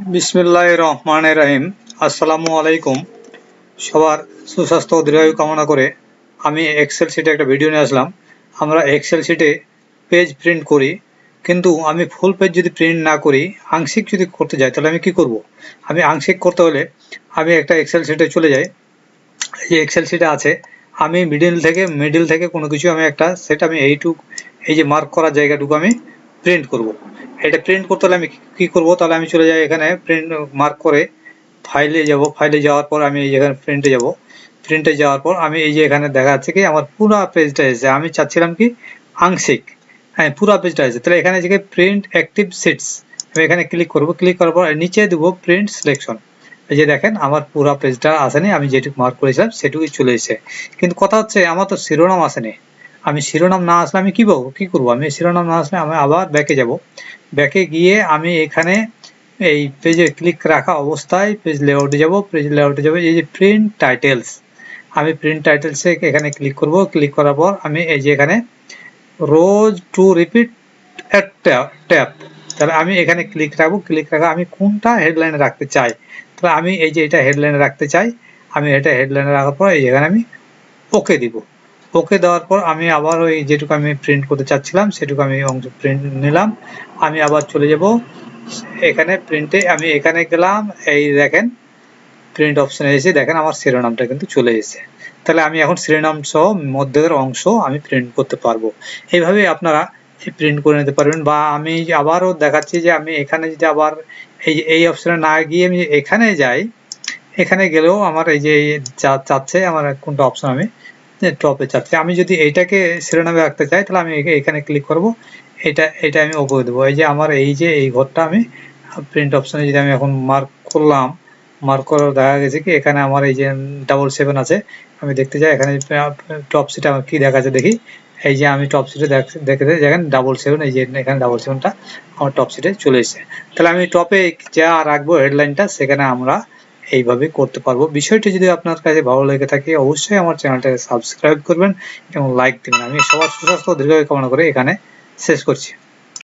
বিসমিল্লাহ রহমান রাহিম আসসালামু আলাইকুম সবার সুস্বাস্থ্য দীর্ঘায়ু কামনা করে আমি এক্সেল শিটে একটা ভিডিও নিয়ে আসলাম। আমরা এক্সেল শিটে পেজ প্রিন্ট করি, কিন্তু আমি ফুল পেজ যদি প্রিন্ট না করি, আংশিক যদি করতে যাই, তাহলে আমি কি করব? আমি আংশিক করতে হলে আমি একটা এক্সেল শিটে চলে যাই। এই এক্সেল শিটে আছে, আমি মিডিল থেকে মিডিল থেকে কোনো কিছু আমি একটা সেট আমি এইটুক, এই যে মার্ক করার জায়গাটুকু আমি প্রিন্ট করব। এটা প্রিন্ট করতে হলে আমি কি করব? তাহলে আমি চলে যাই এখানে প্রিন্ট মার্ক করে ফাইলে যাব। ফাইলে যাওয়ার পর আমি এই এখানে প্রিন্টে যাব। প্রিন্টে যাওয়ার পর আমি এই যে এখানে দেখা যাচ্ছে কি, আমার পুরো পেজটা এসেছে। আমি চাচ্ছিলাম কি, আংশিক। হ্যাঁ পুরো পেজটা এসেছে। তাহলে এখানে যে প্রিন্ট অ্যাক্টিভ সিটস আমি এখানে ক্লিক করব। ক্লিক করার পর নিচে দেবো প্রিন্ট সিলেকশন এই যে দেখেন, আমার পুরো পেজটা আসেনি। আমি যেটুকু মার্ক করেছিলাম, সেটুকুই চলে এসেছে। কিন্তু কথা হচ্ছে, আমার তো শিরোনাম আসেনি। আমি শিরোনাম না আসলে আমি কি পাবো কি করব? আমি শিরোনাম না আসলে আমি আবার ব্যাকে যাব। ব্যাকে গিয়ে আমি এখানে এই পেজে ক্লিক রাখা অবস্থায় পেজ লেআউটে যাব। পেজ লেআউটে যাব। এই যে প্রিন্ট টাইটেলস আমি প্রিন্ট টাইটেলসে এখানে ক্লিক করব। ক্লিক করার পর আমি এই যে এখানে রোজ টু রিপিট ট্যাপ তাহলে আমি এখানে ক্লিক রাখব। ক্লিক রাখা আমি কোনটা হেডলাইনে রাখতে চাই? তাহলে আমি এই যে এটা হেডলাইনে রাখতে চাই। আমি এটা হেডলাইনে রাখার পর এই এখানে আমি ওকে দিব। ওকে দেওয়ার পর আমি আবার ওই যেটুকু আমি প্রিন্ট করতে চাচ্ছিলাম, সেটুকু আমি অংশ প্রিন্ট নিলাম। আমি আবার চলে যাব এখানে প্রিন্টে আমি এখানে গেলাম, এই দেখেন প্রিন্ট অপশানে এসে দেখেন আমার শিরোনামটা কিন্তু চলে এসেছে। তাহলে আমি এখন শিরোনাম সহ মধ্যের অংশ আমি প্রিন্ট করতে পারব। এইভাবে আপনারা প্রিন্ট করে নিতে পারবেন। বা আমি আবারও দেখাচ্ছি যে আমি এখানে যদি আবার এই এই অপশানে না গিয়ে আমি এখানে যাই, এখানে গেলেও আমার এই যে চাচ্ছে, আমার কোনটা অপশন আমি টপে চাচ্ছে। আমি যদি এইটাকে শিরোনামে রাখতে চাই, তাহলে আমি এখানে ক্লিক করব। এটা এটা আমি ওপরে দেবো। এই যে আমার এই যে এই ঘরটা আমি প্রিন্ট অপশানে যদি আমি এখন মার্ক করলাম মার্ক করার দেখা গেছে কি, এখানে আমার এই যে ডাবল সেভেন আছে, আমি দেখতে চাই এখানে টপ সিটে আমার কী দেখা যাচ্ছে দেখি। এই যে আমি টপ সিটে দেখে দেখেন ডাবল সেভেন এই যে এখানে ডাবল সেভেনটা আমার টপ সিটে চলে এসেছে। তাহলে আমি টপে যা রাখব হেডলাইনটা সেখানে আমরা এইভাবে করতে পারব। বিষয়টি যদি আপনার কাছে ভালো লেগে থাকে, অবশ্যই আমার চ্যানেলটাকে সাবস্ক্রাইব করবেন এবং লাইক দিবেন। আমি সবার সুস্বাস্থ্য দীর্ঘ কামনা করে এখানে শেষ করছি।